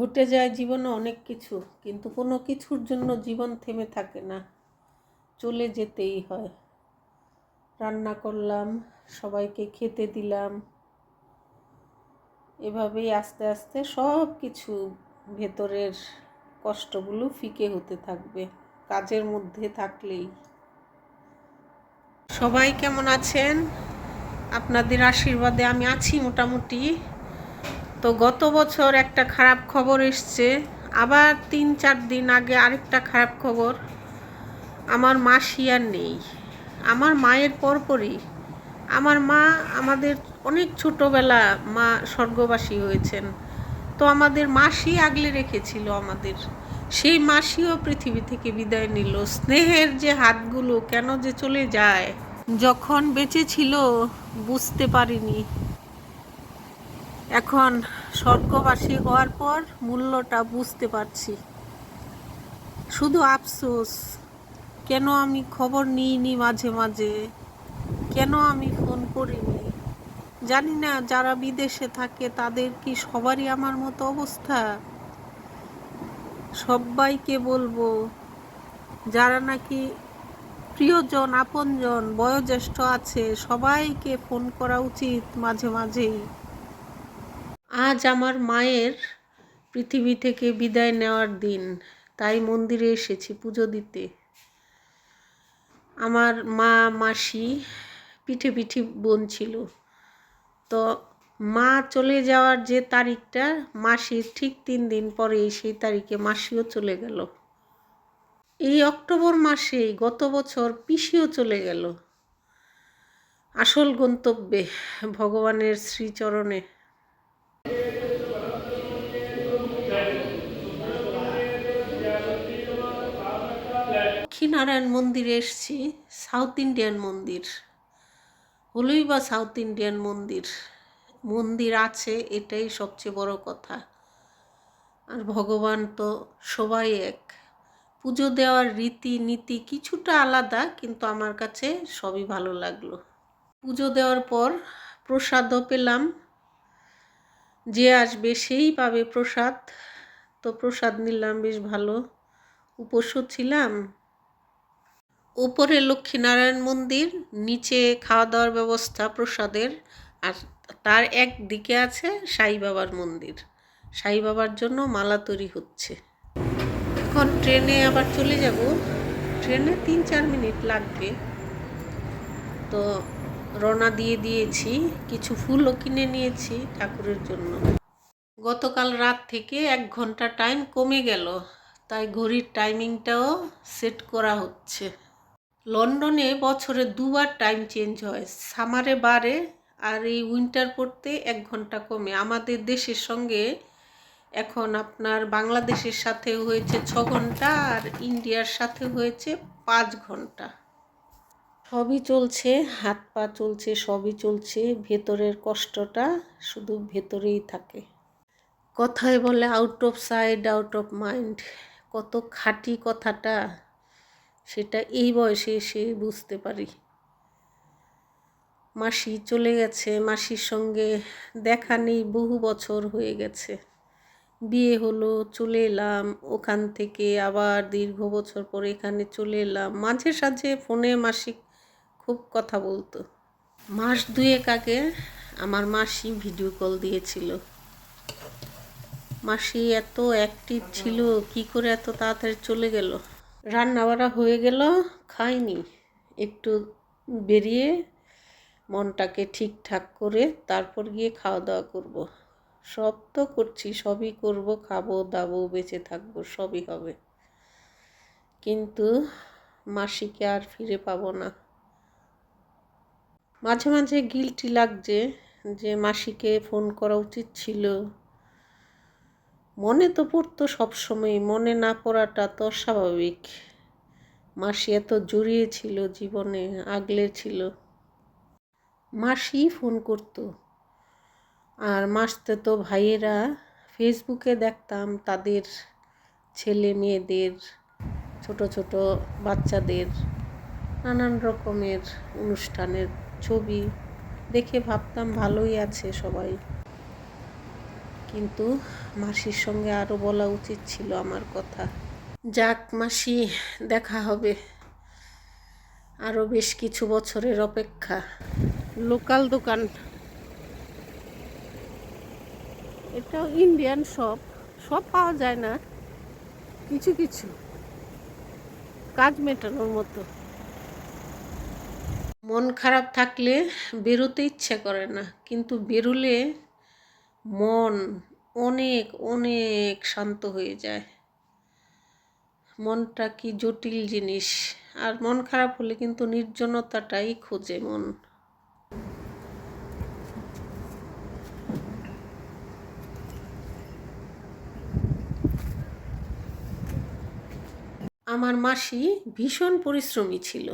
ঘটে যায় জীবনে অনেক কিছু, কিন্তু কোনো কিছুর জন্য জীবন থেমে থাকে না। চলে যেতেই হয়। রান্না করলাম, সবাইকে খেতে দিলাম। এভাবেই আস্তে আস্তে সব কিছু ভেতরের কষ্টগুলো ফিকে হতে থাকবে, কাজের মধ্যে থাকলেই। সবাই কেমন আছেন? আপনাদের আশীর্বাদে আমি আছি মোটামুটি। তো গত বছর একটা খারাপ খবর এসছে। আবার তিন, চার দিন আগে আরেকটা খারাপ খবর। আমার মাসি আর নেই। আমার মায়ের পরপরই। আমার মা আমাদের অনেক ছোটোবেলা মা স্বর্গবাসী হয়েছেন। তো আমাদের মাসি আগলে রেখেছিল আমাদের। সেই মাসিও পৃথিবী থেকে বিদায় নিল। স্নেহের যে হাতগুলো কেন যে চলে যায়, যখন বেঁচে ছিল, বুঝতে পারিনি। এখন স্বর্গবাসী হওয়ার পর মূল্যটা বুঝতে পারছি। শুধু আফসোস, কেন আমি খবর নিইনি মাঝে মাঝে? কেন আমি ফোন করিনি? জানি না যারা বিদেশে থাকে তাদের কি সবারই আমার মতো অবস্থা? সবাইকে বলব, যারা নাকি প্রিয়জন, আপনজন, বয়োজ্যেষ্ঠ আছে, সবাইকে ফোন করা উচিত মাঝে মাঝেই। আজ আমার মায়ের পৃথিবী থেকে বিদায় নেওয়ার দিন। তাই মন্দিরে এসেছি পুজো দিতে। আমার মা, মাসি পিঠে পিঠে বোন ছিল। তো মা চলে যাওয়ার যে তারিখটা মাসির ঠিক তিন দিন পরে সেই তারিখে মাসিও চলে গেল। এই অক্টোবর মাসেই গত বছর পিসিও চলে গেল। আসল গন্তব্যে ভগবানের শ্রীচরণে। লক্ষ্মীনারায়ণ মন্দিরে এসছি সাউথ ইন্ডিয়ান মন্দির। হলোই বা সাউথ ইন্ডিয়ান মন্দির? মন্দির আছে, এটাই সবচেয়ে বড় কথা। আর ভগবান তো সবাই এক। পুজো দেওয়ার রীতি নীতি কিছুটা আলাদা, কিন্তু আমার কাছে সবই ভালো লাগল। পুজো দেওয়ার পর প্রসাদও পেলাম। যে আসবে সেই পাবে প্রসাদ। তো প্রসাদ নিলাম, বেশ ভালো। উপস্য ছিলাম। উপরে লক্ষ্মীনারায়ণ মন্দির, নিচে খাওয়া দাওয়ার ব্যবস্থা, প্রসাদের, আর তার এক দিকে আছে সাই বাবার মন্দির। সাই বাবার জন্য মালা তৈরি হচ্ছে। এখন ট্রেনে আবার চলে যাব। ট্রেনে তিন চার মিনিট লাগবে। তো রওনা দিয়ে দিয়েছি। কিছু ফুলও কিনে নিয়েছি ঠাকুরের জন্য। গতকাল রাত থেকে এক ঘণ্টা টাইম কমে গেল। তাই ঘড়ির টাইমিংটাও সেট করা হচ্ছে। লন্ডনে বছরে দুবার টাইম চেঞ্জ হয়। সামারে বারে আর এই উইন্টার পড়তে এক ঘণ্টা কমে। আমাদের দেশের সঙ্গে এখন আপনার বাংলাদেশের সাথে হয়েছে ছ ঘণ্টা আর ইন্ডিয়ার সাথে হয়েছে পাঁচ ঘণ্টা। সবই চলছে, হাত পা চলছে, সবই চলছে, ভেতরের কষ্টটা শুধু ভেতরেই থাকে। কথায় বলে out of side out of mind কত খাঁটি কথাটা। সেটা এই বয়সে এসে বুঝতে পারি। মাসি চলে গেছে, মাসির সঙ্গে দেখা নেই, বহু বছর হয়ে গেছে। বিয়ে হলো, চলে এলাম, ওখান থেকে আবার দীর্ঘ বছর পরে এখানে চলে এলাম। মাঝে সাঝে ফোনে মাসি খুব কথা বলতো। মাস দুয়েক আগে আমার মাসি ভিডিও কল দিয়েছিল। মাসি এত অ্যাক্টিভ ছিল, কি করে এত তাড়াতাড়ি চলে গেল? রান্না বাড়া হয়ে গেল, খাইনি। একটু বেরিয়ে মনটাকে ঠিকঠাক করে তারপর গিয়ে খাওয়া দাওয়া করব। সব তো করছি, সবই করব, খাব, দাবো, বেঁচে থাকব, সবই হবে। কিন্তু মাসিকে আর ফিরে পাবো না। মাঝে মাঝে গিলটি লাগছে যে মাসিকে ফোন করা উচিত ছিল। মনে তো পড়তো সবসময় মনে না পড়াটা তো স্বাভাবিক মাসি এত জড়িয়ে ছিল জীবনে, আগলে ছিল। মাসি ফোন করত। আর মাসতে তো ভাইয়েরা ফেসবুকে দেখতাম তাদের ছেলে মেয়েদের, ছোট ছোট বাচ্চাদের, নানান রকমের অনুষ্ঠানের ছবি দেখে ভাবতাম ভালোই আছে সবাই। কিন্তু মাসির সঙ্গে আরও বলা উচিত ছিল আমার কথা। যাক মাসি দেখা হবে। আরও বেশ কিছু বছরের অপেক্ষা। লোকাল দোকান। এটাও ইন্ডিয়ান শপ। সব পাওয়া যায় না। কিছু কিছু। কাজ মেটানোর মতো। মন খারাপ থাকলে বেরোতে ইচ্ছে করে না। কিন্তু বেরোলে মন অনেক অনেক শান্ত হয়ে যায়। মনটা কি জটিল জিনিস? আর মন খারাপ হলে কিন্তু নির্জনতাটাই খোঁজে মন। আমার মাসি ভীষণ পরিশ্রমী ছিল।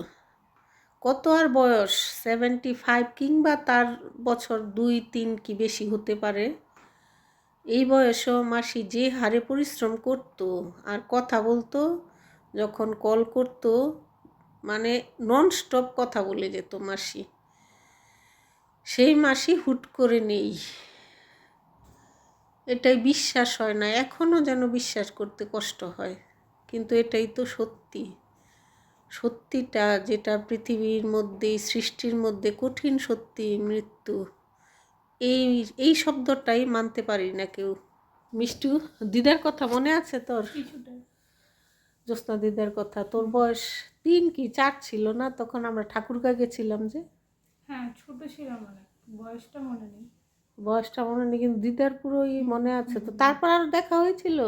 কত আর বয়স? সেভেন্টি ফাইভ কিংবা তার বছর দুই তিন কি বেশি হতে পারে? এই বয়সেও মাসি যে হারে পরিশ্রম করত আর কথা বলতো, যখন কল করত মানে নন স্টপ কথা বলে যেত মাসি। সেই মাসি হুট করে নেই। এটাই বিশ্বাস হয় না এখনও যেন বিশ্বাস করতে কষ্ট হয়, কিন্তু এটাই তো সত্যি। সত্যিটা যেটা পৃথিবীর মধ্যে সৃষ্টির মধ্যে কঠিন সত্যি মৃত্যু এই এই শব্দটাই মানতে পারি না কেউ। মিষ্টু দিদার কথা মনে আছে তোর? জ্যোৎস্না দিদার কথা তোর বয়স তিন কি চার ছিল না? তখন আমরা ঠাকুরগা গেছিলাম যে। হ্যাঁ ছোট ছিলাম অনেক বয়সটা মনে নেই। বয়সটা মনে নেই কিন্তু দিদার পুরোই মনে আছে তো। তারপর আর দেখা হয়েছিল?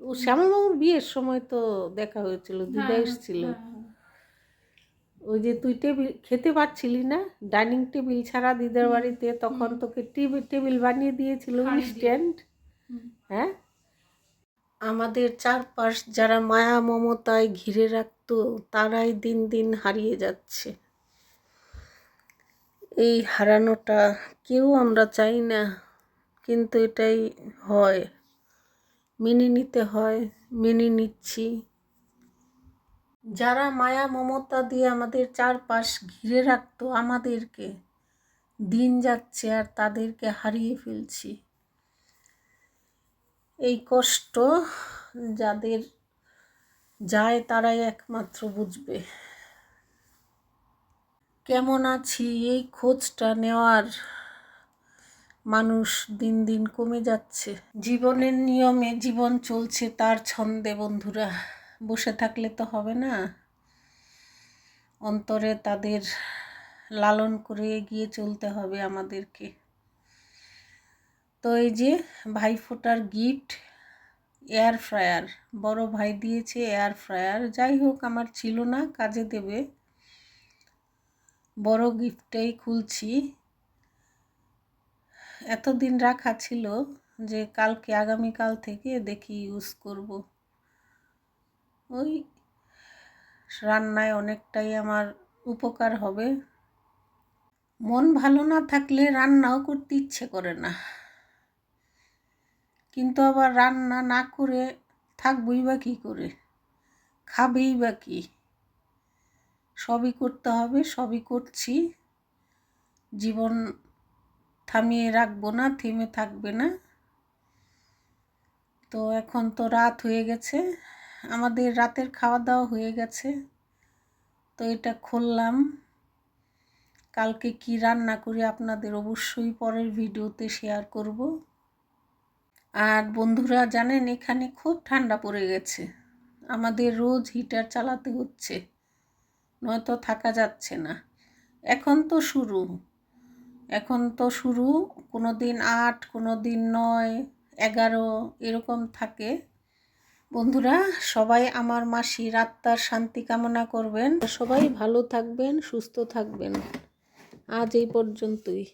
ও শ্যামলবাবুর বিয়ের সময় তো দেখা হয়েছিল দিদা হ্যাঁ, এসেছিল। হ্যাঁ, হ্যাঁ। ওই যে তুই টেবিল খেতে পারছিলি না? ডাইনিং টেবিল ছাড়া দিদার বাড়িতে তখন তোকে টেবিল টেবিল বানিয়ে দিয়েছিল স্ট্যান্ড। হ্যাঁ? আমাদের চারপাশ যারা মায়া মমতায় ঘিরে রাখতো তারাই দিন দিন হারিয়ে যাচ্ছে। এই হারানোটা কেউ আমরা চাই না কিন্তু এটাই হয়। মেনে নিতে হয় মেনে নিচ্ছি। যারা মায়া, মমতা দিয়ে আমাদের চারপাশ ঘিরে রাখতো আমাদেরকে, দিন যাচ্ছে আর তাদেরকে হারিয়ে ফেলছি। এই কষ্ট যাদের যায় তারাই একমাত্র বুঝবে। কেমন আছি? এই খোঁজটা নেওয়ার মানুষ দিন দিন কমে যাচ্ছে। জীবনের নিয়মে জীবন চলছে তার ছন্দে, বন্ধুরা। বসে থাকলে তো হবে না। অন্তরে তাদের লালন করে এগিয়ে চলতে হবে আমাদেরকে। তো এই যে ভাইফোঁটার গিফট, এয়ার ফ্রায়ার, বড় ভাই দিয়েছে এয়ার ফ্রায়ার। যাই হোক, আমার ছিল না, কাজে দেবে। বড় গিফটটাই খুলছি। এতদিন রাখা ছিল যে কালকে, আগামীকাল থেকে দেখি ইউজ করব। ওই রান্নায় অনেকটাই আমার উপকার হবে। মন ভালো না থাকলে রান্নাও করতে ইচ্ছে করে না। কিন্তু আবার রান্না না করে থাকবই বা কী করে? খাবেই বা কী? সবই করতে হবে, সবই করছি। জীবন থামিয়ে রাখব না, থেমে থাকবে না। তো এখন তো রাত হয়ে গেছে। আমাদের রাতের খাওয়া দাওয়া হয়ে গেছে। তো এটা খুললাম। কালকে কি রান্না করি আপনাদের অবশ্যই পরের ভিডিওতে শেয়ার করব। আর বন্ধুরা, জানেন এখানে খুব ঠান্ডা পড়ে গেছে। আমাদের রোজ হিটার চালাতে হচ্ছে, নয়তো থাকা যাচ্ছে না। এখন তো শুরু। এখন তো শুরু কোনো দিন আট কোনো দিন নয়, এগারো, এরকম থাকে। বন্ধুরা, সবাই আমার মাসি আত্মার শান্তি কামনা করবেন। সবাই ভালো থাকবেন, সুস্থ থাকবেন। আজ এই পর্যন্তই।